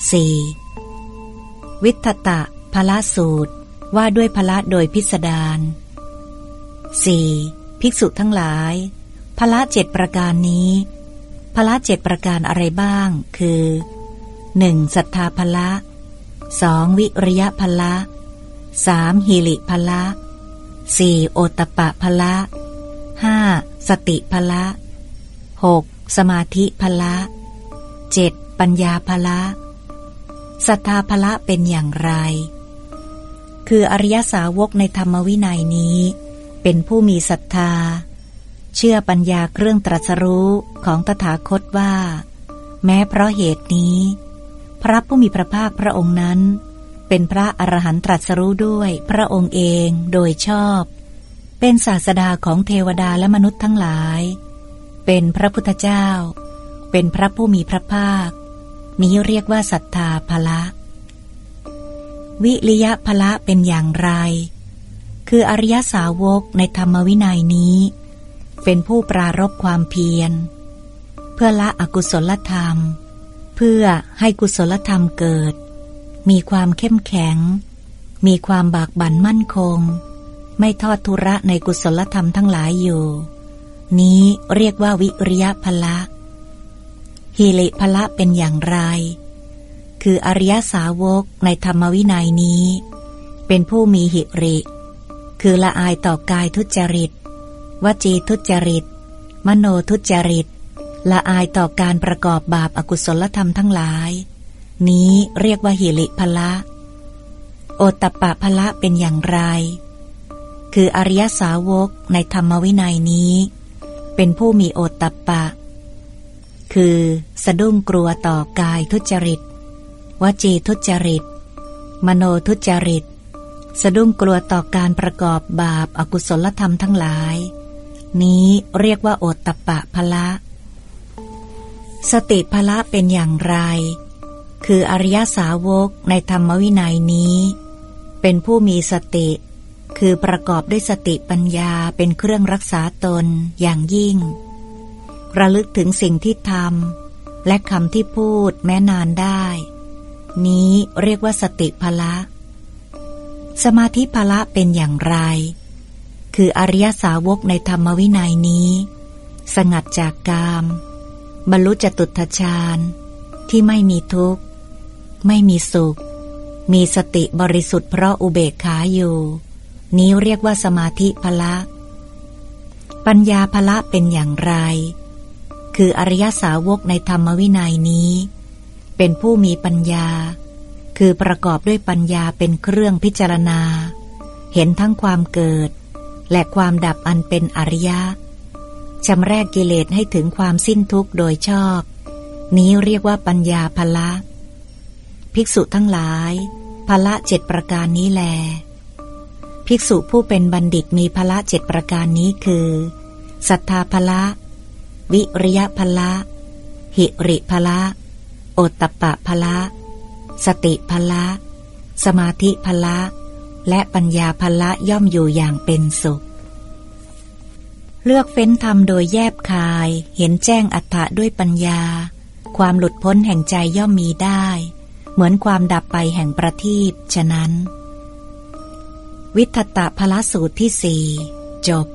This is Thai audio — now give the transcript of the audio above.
4. วิทตะพละสูตรว่าด้วยพละโดยพิสดาร 4. ภิกษุทั้งหลาย พละเจ็ดประการนี้พละเจ็ดประการอะไรบ้าง คือ 1. ศรัทธาพละ 2. วิริยะพละ 3. หิริพละ 4. โอตตปะพละ 5. สติพละ 6. สมาธิพละ 7. ปัญญาพละ ศรัทธาพละเป็นอย่างไร คืออริยสาวกในธรรมวินัยนี้ เป็นผู้มีศรัทธา เชื่อปัญญาเครื่องตรัสรู้ของตถาคตว่า แม้เพราะเหตุนี้ พระผู้มีพระภาคพระองค์นั้น เป็นพระอรหันตรัสรู้ด้วยพระองค์เองโดยชอบ เป็นศาสดาของเทวดาและมนุษย์ทั้งหลาย เป็นพระพุทธเจ้า เป็นพระผู้มีพระภาค นี้เรียกว่าศรัทธาภละ วิริยะภละเป็นอย่างไร คืออริยสาวกในธรรมวินัยนี้ เป็นผู้ปรารบความเพียร เพื่อละอกุศลธรรม เพื่อให้กุศลธรรมเกิด มีความเข้มแข็ง มีความบากบั่นมั่นคง ไม่ทอดทุระในกุศลธรรมทั้งหลายอยู่ นี้เรียกว่าวิริยะภละ ฮิริภละเป็นอย่างไร คืออริยสาวกในธรรมวินัยนี้ เป็นผู้มีหิริ คือละอายต่อกายทุจริต วจีทุจริต มโนทุจริต ละอายต่อการประกอบบาปอากุศลธรรมทั้งหลาย นี้เรียกว่าหิริภละ โอตตปปะภละเป็นอย่างไร คืออริยสาวกในธรรมวินัยนี้ เป็นผู้มีโอตตปปะ คือ สะดุ้งกลัวต่อกายทุจริต วจีทุจริต มโนทุจริต สะดุ้งกลัวต่อการประกอบบาปอากุศลธรรมทั้งหลาย นี้เรียกว่าโอตตะปะพละ สติพละเป็นอย่างไร คืออริยสาวกในธรรมวินัยนี้ เป็นผู้มีสติ คือประกอบด้วยสติปัญญาเป็นเครื่องรักษาตนอย่างยิ่ง ระลึกถึงสิ่งที่ทำและคำที่พูดแม้นานได้ นี้เรียกว่าสติพละ สมาธิพละเป็นอย่างไร คืออริยสาวกในธรรมวินัยนี้ สงัดจากกาม บรรลุจตุตฌานที่ไม่มีทุกข์ ไม่มีสุข มีสติบริสุทธิ์เพราะอุเบกขาอยู่ นี้เรียกว่าสมาธิพละ ปัญญาพละเป็นอย่างไร คืออริยสาวกในธรรมวินัยนี้ เป็นผู้มีปัญญา คือประกอบด้วยปัญญาเป็นเครื่องพิจารณา เห็นทั้งความเกิด และความดับอันเป็นอริยะชำแรกกิเลสให้ถึงความสิ้นทุกข์โดยชอบ นี้เรียกว่าปัญญาภละ ภิกษุทั้งหลายภละเจ็ดประการนี้แล ภิกษุผู้เป็นบัณฑิตมีภละเจ็ดประการนี้คือศรัทธาภละ วิริยพละ หิริพละ โอตตปะพละ สติพละ สมาธิพละ และปัญญาพละย่อมอยู่อย่างเป็นสุข เลือกเฟ้นธรรมโดยแยบคาย เห็นแจ้งอัตถะด้วยปัญญา ความหลุดพ้นแห่งใจย่อมมีได้ เหมือนความดับไปแห่งประทีปฉะนั้น วิทตะพละสูตรที่สี่จบ